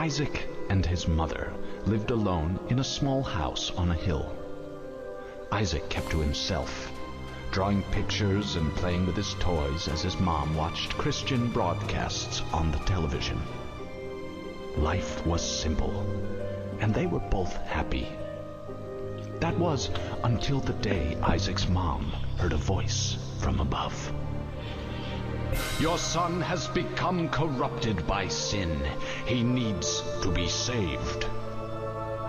Isaac and his mother lived alone in a small house on a hill. Isaac kept to himself, drawing pictures and playing with his toys as his mom watched Christian broadcasts on the television. Life was simple, and they were both happy. That was until the day Isaac's mom heard a voice from above. Your son has become corrupted by sin. He needs to be saved.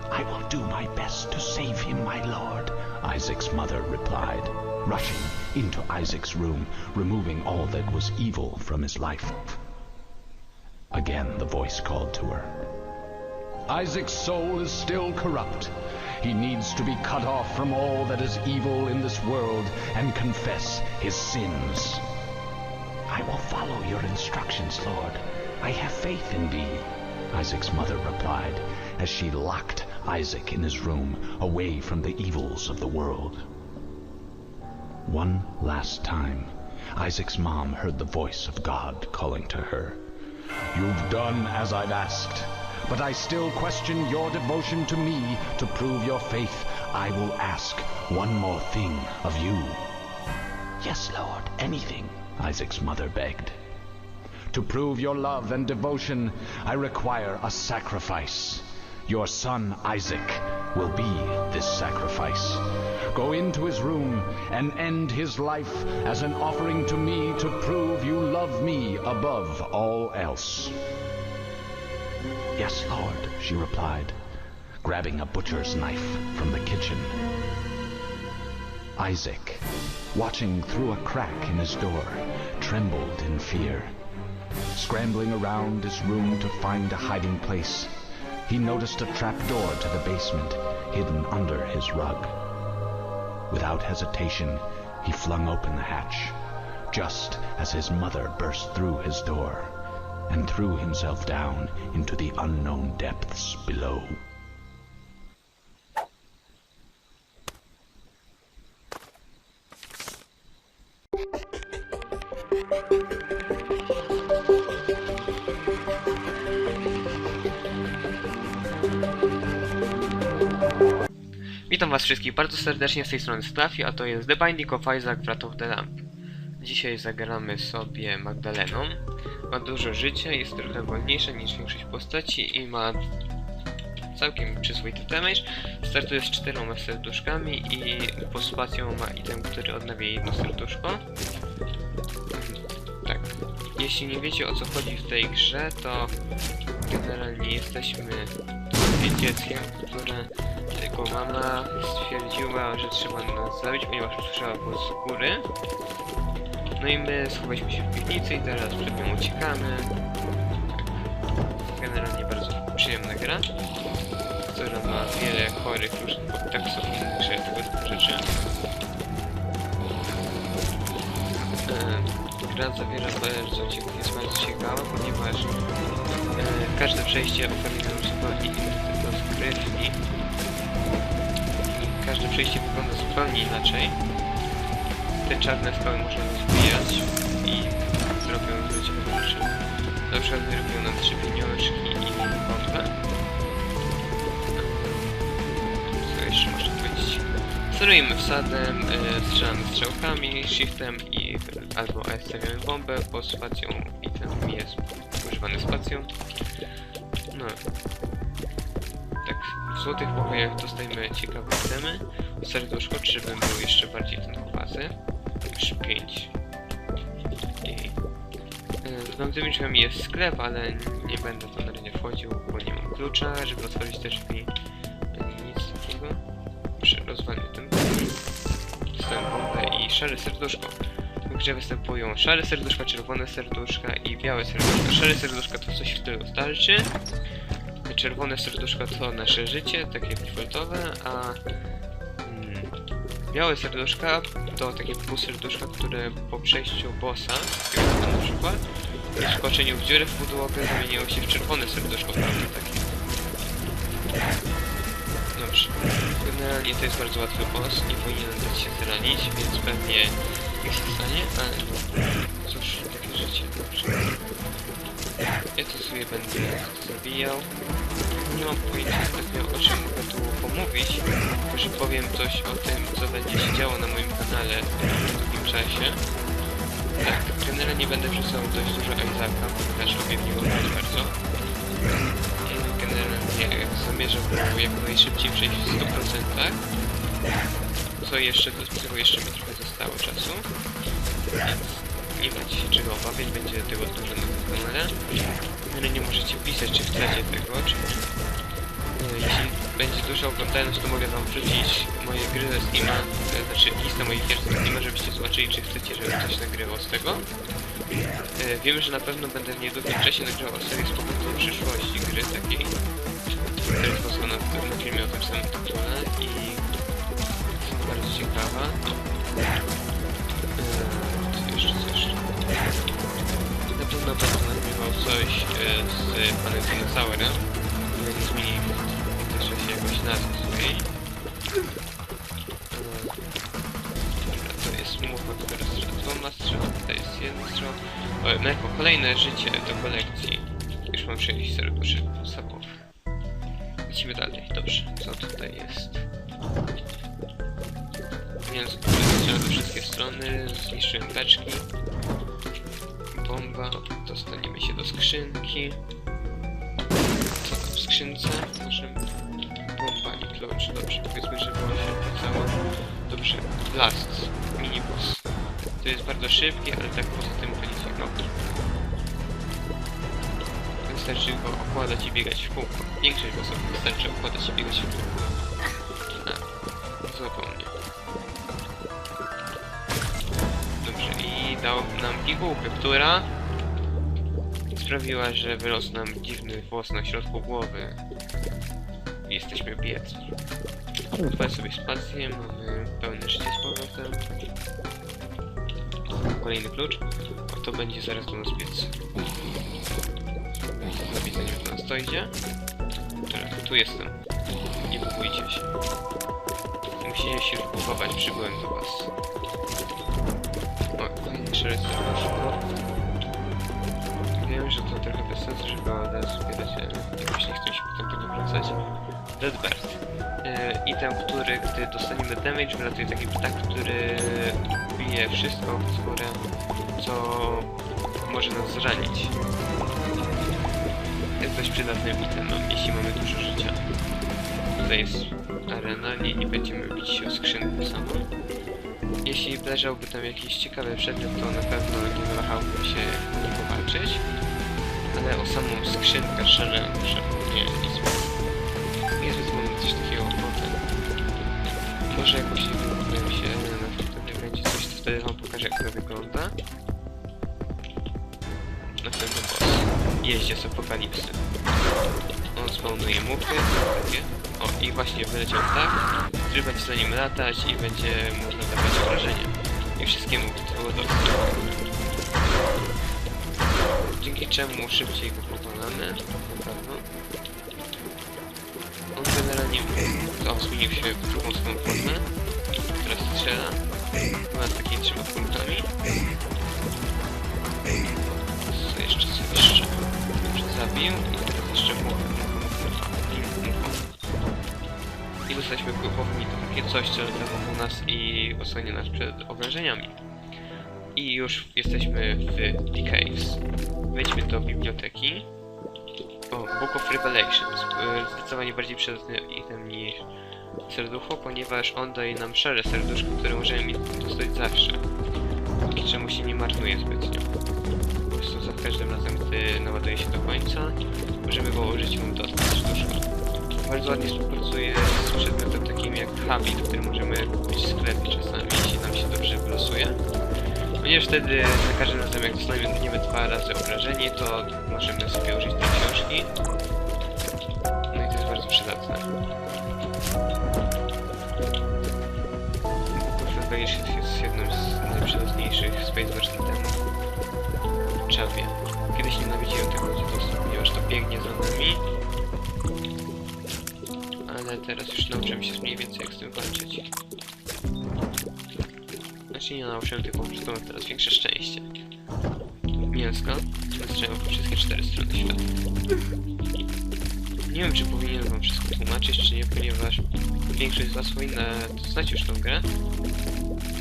I will do my best to save him, my lord, Isaac's mother replied, rushing into Isaac's room, removing all that was evil from his life. Again the voice called to her. Isaac's soul is still corrupt. He needs to be cut off from all that is evil in this world and confess his sins. I will follow your instructions, Lord. I have faith in thee, Isaac's mother replied as she locked Isaac in his room away from the evils of the world. One last time, Isaac's mom heard the voice of God calling to her. You've done as I've asked, but I still question your devotion to me. To prove your faith, I will ask one more thing of you. Yes, Lord, anything, Isaac's mother begged. To prove your love and devotion, I require a sacrifice. Your son Isaac will be this sacrifice. Go into his room and end his life as an offering to me to prove you love me above all else. Yes, Lord, she replied, grabbing a butcher's knife from the kitchen. Isaac, watching through a crack in his door, trembled in fear. Scrambling around his room to find a hiding place, he noticed a trap door to the basement hidden under his rug. Without hesitation, he flung open the hatch, just as his mother burst through his door and threw himself down into the unknown depths below. Was wszystkich bardzo serdecznie z tej strony Stafi, a to jest The Binding of Isaac Wrath of the Lamp. Dzisiaj zagramy sobie Magdaleną. Ma dużo życia, jest trochę wolniejsza niż większość postaci i ma całkiem przyzwoity damage. Startuje z czteroma serduszkami i pod spacją ma item, który odnawia jedno serduszko. Tak. Jeśli nie wiecie o co chodzi w tej grze, to generalnie jesteśmy dzieckiem, które tylko mama stwierdziła, że trzeba nas zabić, ponieważ usłyszała głos z góry. No i my schowaliśmy się w piwnicy i teraz przed nią uciekamy. Generalnie bardzo przyjemna gra, która ma wiele chorych różnych tego typu rzeczy. E, Gra zawiera bardzo, cie- jest bardzo ciekawa, ponieważ e, każde przejście oferuje zupełnie inny I każde przejście wygląda zupełnie inaczej. Te czarne skały można rozbijać i zrobią ciekawe rzeczy. Na przykład wyrobią nam trzy pieniążki i bombę. Co jeszcze można powiedzieć? Sterujemy wsadem, e, strzelamy strzałkami, shiftem i albo stawiamy bombę, bo spacją i ten jest używany spacją. No. Tak, w złotych pokojach dostajemy ciekawe itemy. Serduszko, żebym był jeszcze bardziej ten chłopacy. Już 5. I... e, Z tamtymi drzwiami jest sklep, ale nie będę tam na razie wchodził, bo nie mam klucza, żeby otworzyć te drzwi. E, Nic takiego. Przy rozwaleniu tym Dostałem bombę i szare serduszko. W występują szare serduszka, czerwone serduszka i białe serduszka. Szare serduszka to coś w stylu starczy. Czerwone serduszka to nasze życie, takie defaultowe, a mm, białe serduszka to takie pół serduszka, które po przejściu bossa, na przykład, i wskoczeniu w dziurę w podłogę zamieniło się w czerwone serduszko, prawda, takie. Dobrze. Generalnie to jest bardzo łatwy boss, nie powinienem dać się zranić, więc pewnie nie się stanie, ale no, cóż, takie życie, dobrze. Ja to sobie będę zabijał. Nie mam pojęcia o czym mogę tu pomówić, tylko że powiem coś o tym, co będzie się działo na moim kanale w długim czasie. Tak, generalnie będę wrzucał dość dużo Isaaca, ponieważ lubię w niego grać bardzo. Generalnie zamierzam go jak najszybciej przejść w 100%. Co jeszcze, do tego jeszcze mi trochę zostało czasu. Nie macie się czego obawiać, będzie tego dużo na tym kanale. Ale nie możecie pisać, czy chcecie tego, czy... Jeśli będzie dużo oglądając, to mogę wam wrzucić moje gry ze Steama, e, znaczy listę moich gier ze Steama, żebyście zobaczyli, czy chcecie, żebym coś nagrywał z tego. E, Wiem, że na pewno będę w niedługim czasie nagrywał serię z powrotu do przyszłości gry takiej, która jest pozwolona na filmie o tym samym tytule i jest bardzo ciekawa. Na pewno będę nagrywał coś e, z panem dinozaurem. Nie zmieni też się jakoś nazwy swojej. Dobra, to jest mucha, która strzela dwoma to jest jeden strzał. O, jako kolejne życie do kolekcji. Już mam 6 serduszy podstawowych. Lecimy dalej. Dobrze, co tutaj jest? We wszystkie strony, zniszczyłem beczki. Bomba, dostaniemy się do skrzynki. Co w skrzynce? Może bomba i klucz. Dobrze, powiedzmy, że było się opłacało. Dobrze, blast, minibus. To jest bardzo szybkie, ale tak poza tym to nic robi. Wystarczy go okładać i biegać w kółko. Większość osób wystarczy okładać i biegać w kółko. Pigułkę, która sprawiła, że wyrosł nam dziwny włos na środku głowy. Jesteśmy biedni. Dwa sobie spację, mamy pełne życie z powrotem. Kolejny klucz. O, to będzie zaraz do nas biec. Za widzeniem do nas dojdzie. Dobra, tu jestem. Nie bójcie się. Musicie się wkupować, przybyłem do was. O, kolejny szereg serduszko. Wiem, że to trochę bez sensu, żeby od razu zbierać, ale jakoś nie chcę się potem do nie wracać. Deadbird. E, item, który, gdy dostaniemy damage, wylatuje taki ptak, który bije wszystko w górę, co może nas zranić. Jest dość przydatnym itemem, jeśli mamy dużo życia. Tutaj jest arena, nie, nie będziemy bić się o skrzynkę samą. Jeśli leżałby tam jakiś ciekawy przedmiot, to na pewno nie wahałbym się nie powalczyć. Ale o samą skrzynkę szczerze, że nie, nic nie mamy coś takiego potem. Może jakoś nie wyglądają się na wtedy będzie coś, to wtedy wam pokażę jak to wygląda. Następny boss. Jeździe z apokalipsy. On spawnuje muchy, takie. O, i właśnie wyleciał tak, będzie za nim latać i będzie można dawać obrażenia. I wszystkiemu dostęp. Dzięki czemu szybciej go pokonamy, na pewno. On generalnie o, zmienił się w drugą swoją formę, która strzela. Ma takie trzema punktami. Co jeszcze, co jeszcze? Zabił i teraz jeszcze mucha, I dostaliśmy głowami to takie coś, co wokół nas i osłania nas przed obrażeniami. I już jesteśmy w The Caves. Wejdźmy do biblioteki. O, Book of Revelations. Y, Zdecydowanie bardziej przydatny item niż serducho, ponieważ on daje nam szare serduszko, które możemy mieć dostać zawsze. Dzięki czemu się nie marnuje zbytnio. Po prostu za każdym razem, gdy naładuje się do końca, możemy go użyć mu dostać serduszko. Bardzo ładnie współpracuje z przedmiotem takim jak Habit, który możemy kupić w sklepie czasami, jeśli nam się dobrze wylosuje. Ponieważ wtedy za każdym razem jak dostaniemy dwa razy obrażenie, to możemy sobie użyć tej książki. No i to jest bardzo przydatne. Of Revelations jest jednym z najprzydatniejszych Space Wars itemów. Czapie. Kiedyś nienawidziłem tego ponieważ to biegnie za nami. Ale teraz już nauczyłem się mniej więcej jak z tym walczyć. Znaczy nie nauczyłem, tylko po mam teraz większe szczęście. Mięska. otaczają wszystkie cztery strony świata. Nie wiem, czy powinienem wam wszystko tłumaczyć, czy nie, ponieważ większość z was powinna znać już tą grę.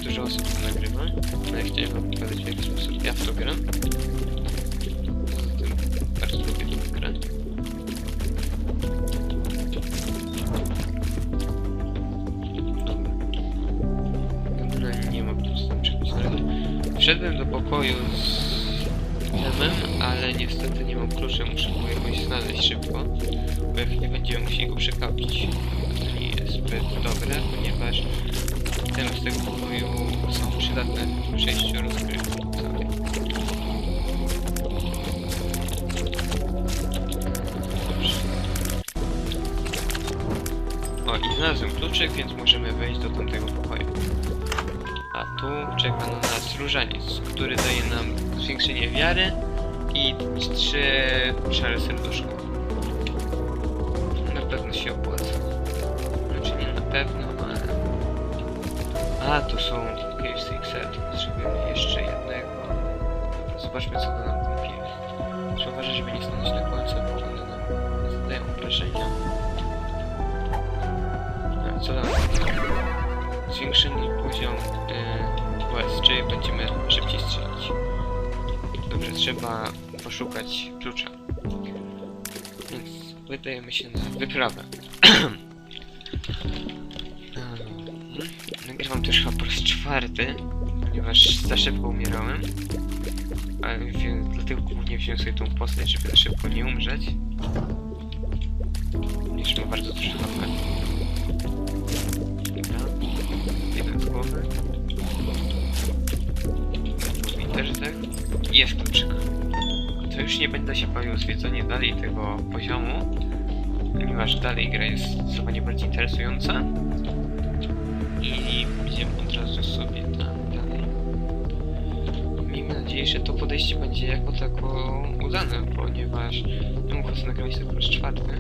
Dużo osób to nagrywa, ja chciałem wam pokazać w jaki sposób ja w to gram. Emem, ale niestety nie mam kluczy, muszę go jakoś znaleźć szybko, bo jak nie będziemy musieli go przekapić. To nie jest zbyt dobre, ponieważ temy z tego pokoju są przydatne w przejściu rozgrywki. O, i znalazłem kluczyk, więc możemy wejść do tamtego pokoju. A tu czeka na nas różaniec, który daje nam zwiększenie wiary i trzy szare serduszko. Na pewno się opłaca. Znaczy nie na pewno, ale... A, tu są Cave Set. Potrzebujemy jeszcze jednego. Zobaczmy co da nam film. Trzeba uważać, żeby nie stanąć na końcu, bo one nam zadają obrażenia. A, co nam Zwiększony poziom y, łez, czyli będziemy szybciej strzelać. Trzeba poszukać klucza. Więc wydajemy się na wyprawę. Em, Nagrywam też chyba po raz czwarty, ponieważ za szybko umierałem. Ale więc dlatego głównie wziąłem sobie tą postać, żeby za szybko nie umrzeć. Jeszcze ma bardzo dużo HP. Dobra. Jeden z głowy. Też tak. Jest kluczyk. Już nie będę się bawił zwiedzanie dalej tego poziomu, ponieważ dalej gra jest zdecydowanie bardziej interesująca. I idziemy od razu sobie tam dalej. Miejmy nadzieję, że to podejście będzie jako tako udane, ponieważ nie mógł was nagrać tylko raz czwarty.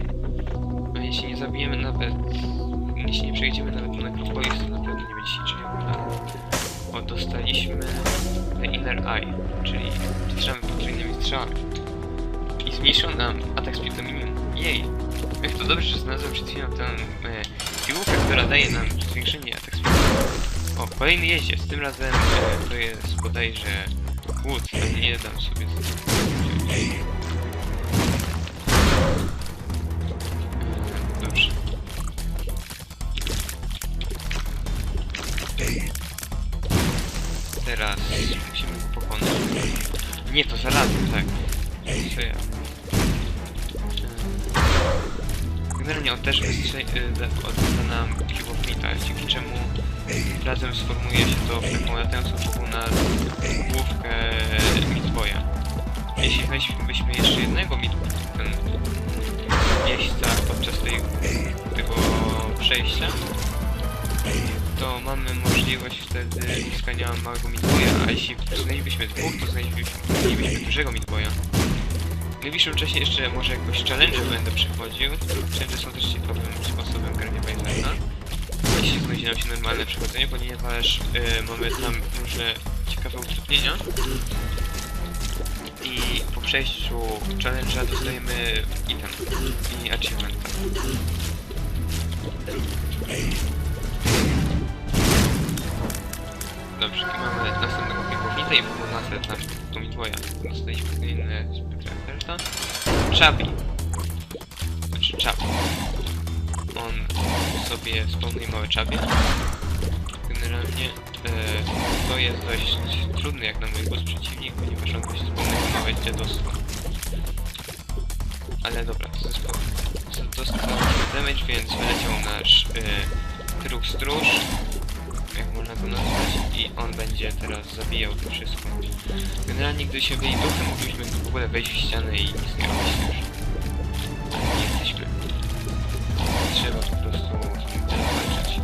A jeśli nie zabijemy nawet, jeśli nie przejdziemy nawet na nekropolis, to na pewno nie będzie się niczego udało. Dostaliśmy The Inner Eye, czyli strzelamy potrójnymi strzałami. I zmniejszył nam atak speed do minimum. Jej! Jak to dobrze, że znalazłem przed chwilą tę e, pigułkę, która daje nam zwiększenie atak speed. O, kolejny jeździec. Tym razem e, to jest bodajże ale nie dam sobie Dobrze. Teraz musimy go pokonać. Nie, to zarazem, tak. Co ja? On też wystrzeli- y, da- odda nam Cube of Metal, dzięki czemu razem sformuje się to w taką latającą wokół nas główkę Meatboya. Jeśli weźmiemy jeszcze jednego Meatboya, ten miejsca podczas tej, tego przejścia, to mamy możliwość wtedy uzyskania małego midboya, a jeśli znaleźlibyśmy dwóch, to znaleźlibyśmy dużego midboya. W najbliższym czasie jeszcze może jakoś challenge będę przychodził. Challenge są też ciekawym sposobem grania Bajzerna. Jeśli znajdzie nam się normalne przychodzenie, ponieważ y, mamy tam różne ciekawe utrudnienia. I po przejściu challenge'a dostajemy item i achievementa. Dobrze, mamy następnego piekownika i wokół nas tam to Midwaya. Dostaliśmy spektakelta. Chabi. Znaczy Chabi. On sobie spełnuje małe Chabi. Generalnie e, to jest dość trudny jak na mój głos przeciwnik, ponieważ on musi spełnić małe dziadostwo. Ale dobra, to jest Dostał damage, więc wyleciał nasz e, stróż jak można go nazwać, i on będzie teraz zabijał to wszystko. Generalnie, gdy się byli duchem, mogliśmy w ogóle wejść w ścianę i nie robić już. Nie jesteśmy. Trzeba po prostu walczyć.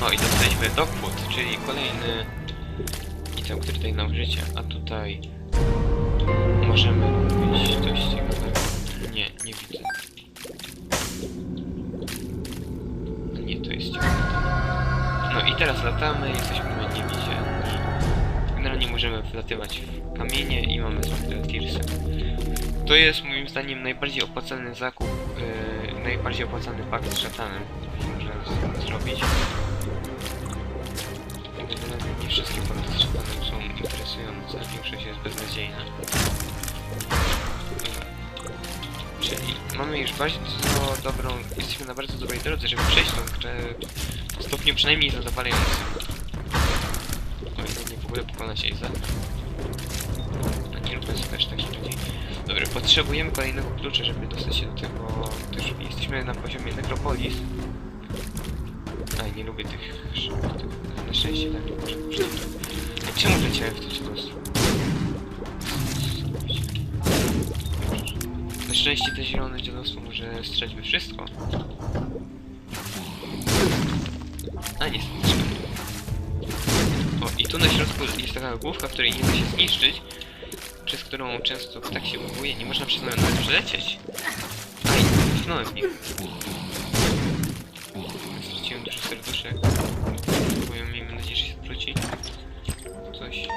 O, i dostaliśmy Dogfoot, czyli kolejny item, który daje nam życie, a tutaj możemy teraz latamy, jesteśmy niewidzialni. Generalnie możemy wlatywać w kamienie i mamy zwykle tirsy. To jest moim zdaniem najbardziej opłacalny zakup, yy, najbardziej opłacalny pakt z szatanem, można z- zrobić. Generalnie nie wszystkie pakty z szatanem są interesujące, większość jest beznadziejna. Czyli mamy już bardzo dobrą, jesteśmy na bardzo dobrej drodze, żeby przejść tą grę stopniu przynajmniej zadowalającym. O ile nie w ogóle pokonać Aiza. No nie sobie też takich ludzi. Dobra, potrzebujemy kolejnego klucza, żeby dostać się do tego... Też jesteśmy na poziomie Necropolis. Aj, nie lubię tych... tych na szczęście tak nie może być. Czemu leciałem w to dziadostwo? Na szczęście to zielone dziadostwo może strzeć we wszystko. A nie. O, i tu na środku jest taka główka, której nie da się zniszczyć, przez którą często tak się buguje, nie można przez nią nawet przelecieć. Aj, tknąłem w nich. Straciłem dużo serduszek. Bo miejmy nadzieję, że się wróci. Coś.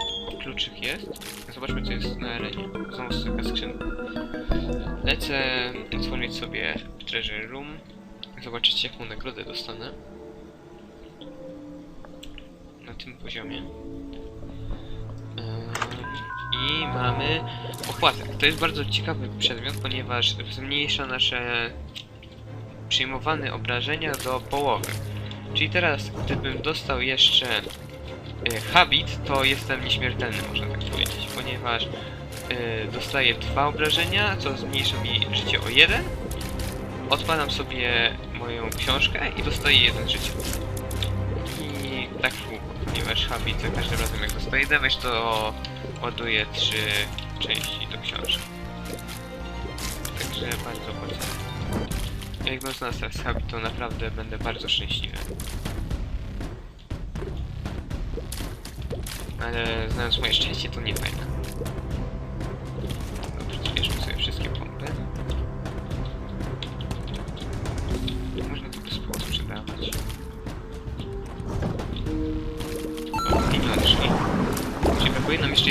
Kluczyk jest. Zobaczmy, co jest na arenie. Znowu taka skrzynka. Lecę otworzyć sobie Treasure Room. Zobaczyć, jaką nagrodę dostanę. Tym poziomie. Ym, I mamy opłatek. To jest bardzo ciekawy przedmiot, ponieważ zmniejsza nasze przyjmowane obrażenia do połowy. Czyli teraz, gdybym dostał jeszcze y, habit, to jestem nieśmiertelny, można tak powiedzieć, ponieważ y, dostaję dwa obrażenia, co zmniejsza mi życie o jeden. Odpalam sobie moją książkę i dostaję jeden życie. I tak ponieważ habit za każdym razem jak dostaję damage, to ładuje trzy części do książki. Także bardzo polecam. Jak bym znalazł teraz habit, to naprawdę będę bardzo szczęśliwy. Ale znając moje szczęście, to nie fajne.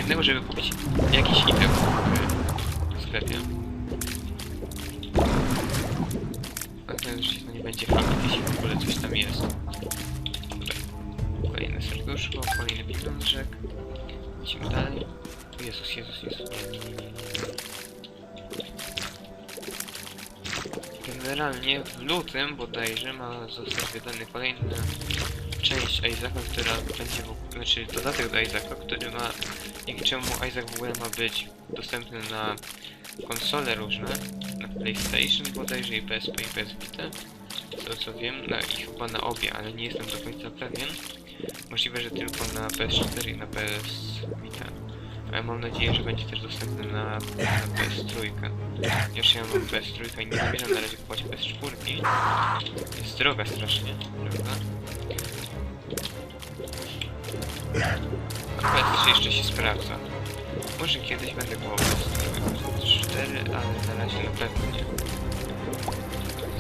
Jednego, żeby kupić jakiś item w sklepie. A to już nie będzie fakt, jeśli w ogóle coś tam jest. Dobra. Kolejne serduszko, kolejny pieniążek. Lecimy dalej. Jezus, Jezus, Jezus. Nie, nie, nie, nie, nie. Generalnie w lutym bodajże ma zostać wydany kolejny część Isaaca, która będzie w znaczy dodatek do Isaaca, który ma, dzięki czemu Isaac w ogóle ma być dostępny na konsole różne, na PlayStation bodajże i PSP i PS Vita, tego co wiem, na, i chyba na obie, ale nie jestem do końca pewien. Możliwe, że tylko na PS4 i na PS Vita. Ale mam nadzieję, że będzie też dostępny na, na PS3. Jeszcze ja mam PS3 i nie zamierzam na razie kupować PS4. Jest droga strasznie, prawda? A PS3 jeszcze się sprawdza. Może kiedyś będę kupował PS4, ale na razie na pewno nie.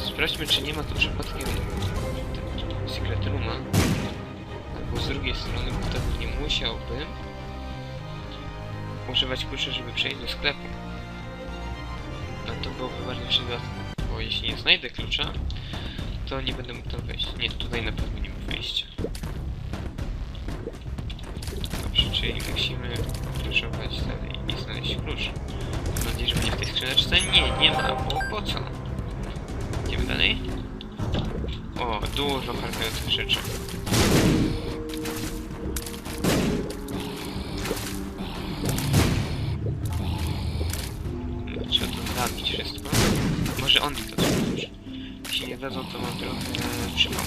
Sprawdźmy, czy nie ma tu przypadkiem Secret Rooma. Albo z drugiej strony, bo wtedy nie musiałbym używać klucza, żeby przejść do sklepu. A to byłoby bardzo przydatne, bo jeśli nie znajdę klucza, to nie będę mógł tam wejść. Nie, tutaj na pewno nie ma wejścia. Czyli musimy kluczować dalej i znaleźć klucz. Mam nadzieję, że będzie w tej skrzyneczce. Nie, nie ma, bo po co? Idziemy dalej. O, dużo harkujących rzeczy. Trzeba to zabić wszystko. Może on mi to zrobisz. Jeśli nie dadzą, to mam trochę przypał.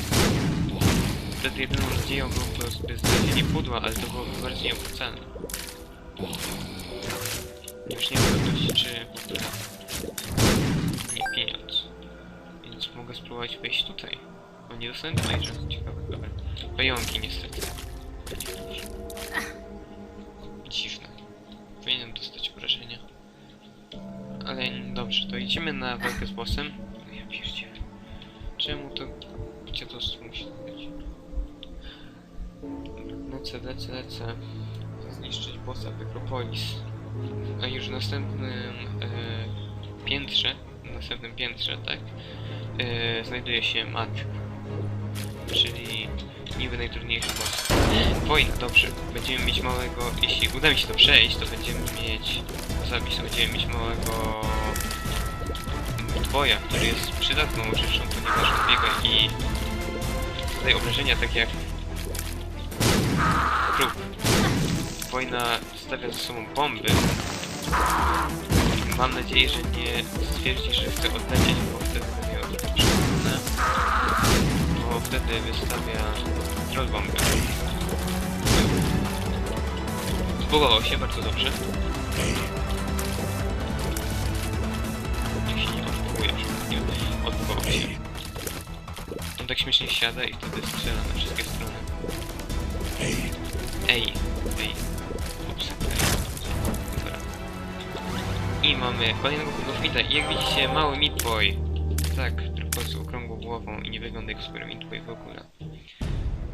Wtedy jedyną nadzieją był to znalezienie pudła, ale to byłoby bardzo nieopłacalne. Już nie pewności, czy w nie pieniądz. Więc mogę spróbować wejść tutaj. Bo nie tutaj rzeczy ciekawych, dobra. Pająki niestety. Dziwne. Powinienem dostać obrażenia. Ale dobrze, to idziemy na walkę z bossem. A już w następnym e, piętrze, w następnym piętrze, tak, e, znajduje się mat. Czyli niby najtrudniejszy boss. Wojna, dobrze. Będziemy mieć małego, jeśli uda mi się to przejść, to będziemy mieć, zabić, to będziemy mieć małego dwoja, który jest przydatną rzeczą, ponieważ odbiega i zadaje obrażenia tak jak kruk. Wojna stawia ze sobą bomby. Mam nadzieję, że nie stwierdzi, że chce odlecieć, bo wtedy będzie miał przekonane. Bo wtedy wystawia troll bombę. Zbugował się bardzo dobrze. Się nie odbuguje przypadkiem. Odbugował się. On tak śmiesznie siada i wtedy strzela na wszystkie strony. Ej, ej. I mamy kolejnego Meatboya. I jak widzicie, mały Meatboy. Tak, tylko z okrągłą głową i nie wygląda jak Super Meatboy w ogóle.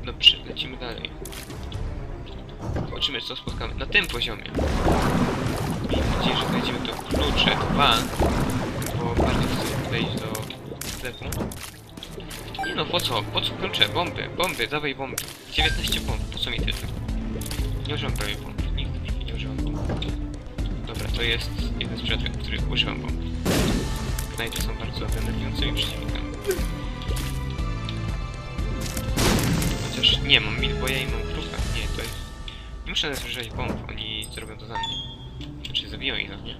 Dobrze, lecimy dalej. Zobaczymy co spotkamy na tym poziomie. Miejmy nadzieję, że znajdziemy to klucze 2, bo bardzo chcę wejść do sklepu. Nie no, po co? Po co klucze? Bomby, bomby, dawaj bomby. 19 bomb, po co mi tyle? Nie używam prawie bomb, nigdy nie używam bomb. To jest jeden z przypadków, w których używam bomb. Knajty są bardzo denerwującymi przeciwnikami. Chociaż nie, mam Milboya i mam Kruka. Nie, to jest... Nie muszę nawet używać bomb, oni zrobią to za mnie. Znaczy zabiją ich na mnie.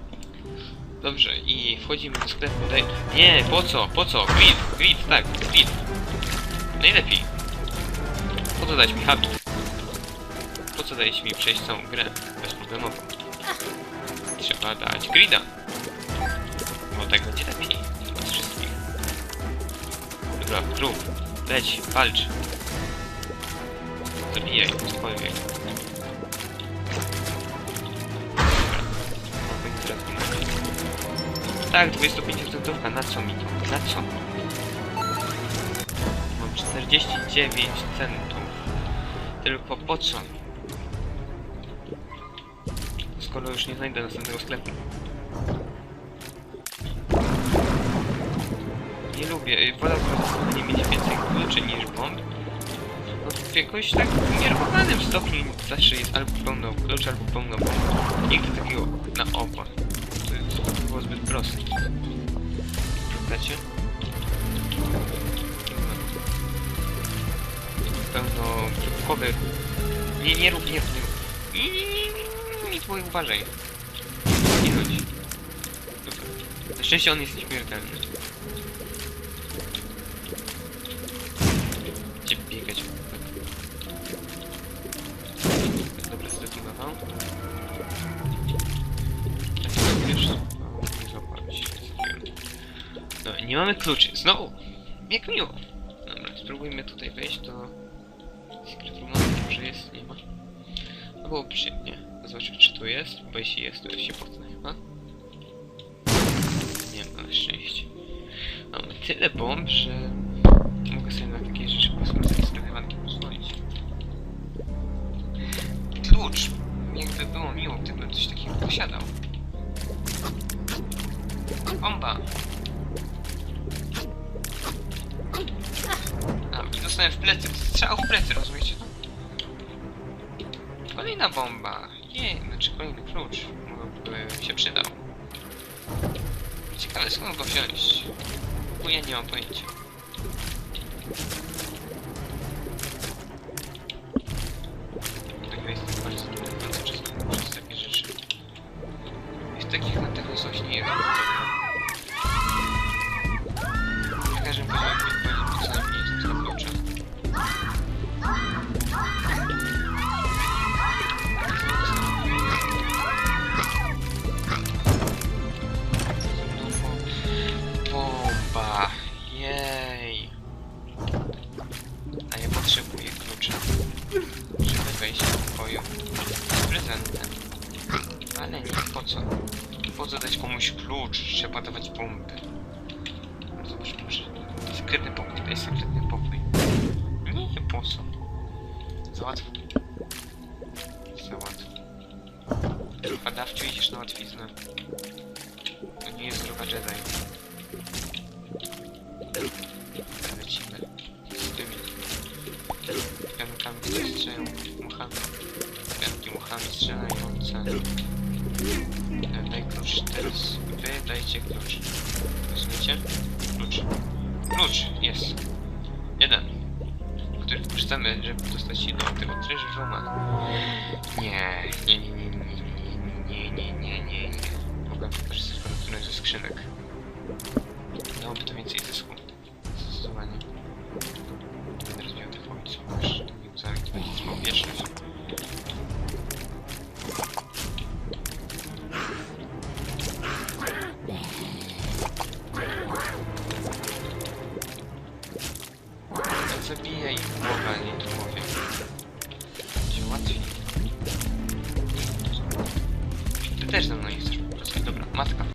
Dobrze, i wchodzimy do sklepu. Daj... Nie, po co? Po co? Grid, grid, tak, grid. Najlepiej. Po co dać mi habit? Po co dać mi przejść całą grę bezproblemowo? Trzeba dać grida. Bo tak będzie lepiej. Od wszystkich. Dobra, trup. Leć, walcz. Zabijaj, cokolwiek. Tak, 25% na co mi to? Na co? Mam 49 centów. Tylko po co? Skoro już nie znajdę następnego sklepu. Nie lubię, wolałbym nie mieć więcej kluczy niż bomb. No w jakoś tak umiarkowanym stopniu zawsze jest albo pełno klucz, albo pełno bomb. Nigdy takiego na oba. To jest- to było zbyt proste. Prawdacie? Pełno wybuchowych. Nie, nie rób, nie rób, nie rób. Nie, nie, nie, nie, nie, twój uważaj. Ginąć. Dobra. Na szczęście on jest nieśmiertelny. Gdzie biegać? Dobra, zdetonował. Tak, wiesz, no, nie złapałem się. No, nie mamy kluczy. Znowu! Jak miło! Dobra, spróbujmy tutaj wejść do... Secret Rooma. Może jest? Nie ma. No było przyjemnie. Tu jest, bo jeśli jest, to się potnę chyba. Nie ma, na szczęście. Mamy tyle bomb, że mogę sobie na takie rzeczy kosmetyczne skrywanki pozwolić. Klucz! Jakby było miło, gdybym coś takiego posiadał. Bomba! A, dostałem w plecy, strzał w plecy, rozumiecie? Kolejna bomba. Nie, znaczy kolejny klucz. Może by się przydał. Ciekawe skąd go wziąć. Ja nie mam pojęcia. Strzelające. Daj klucz teraz. Wy dajcie klucz. Rozumiecie? Klucz. Klucz! Jest. Jeden. Który wykorzystamy, żeby dostać się do tego rooma. Nie, nie, nie, nie, nie, nie, nie, nie, nie, nie. Mogę wykorzystać którąś ze skrzynek. Dałoby to więcej zysku. Zdecydowanie. Będę rozwijał te ten egzamin będzie trwał wieczność.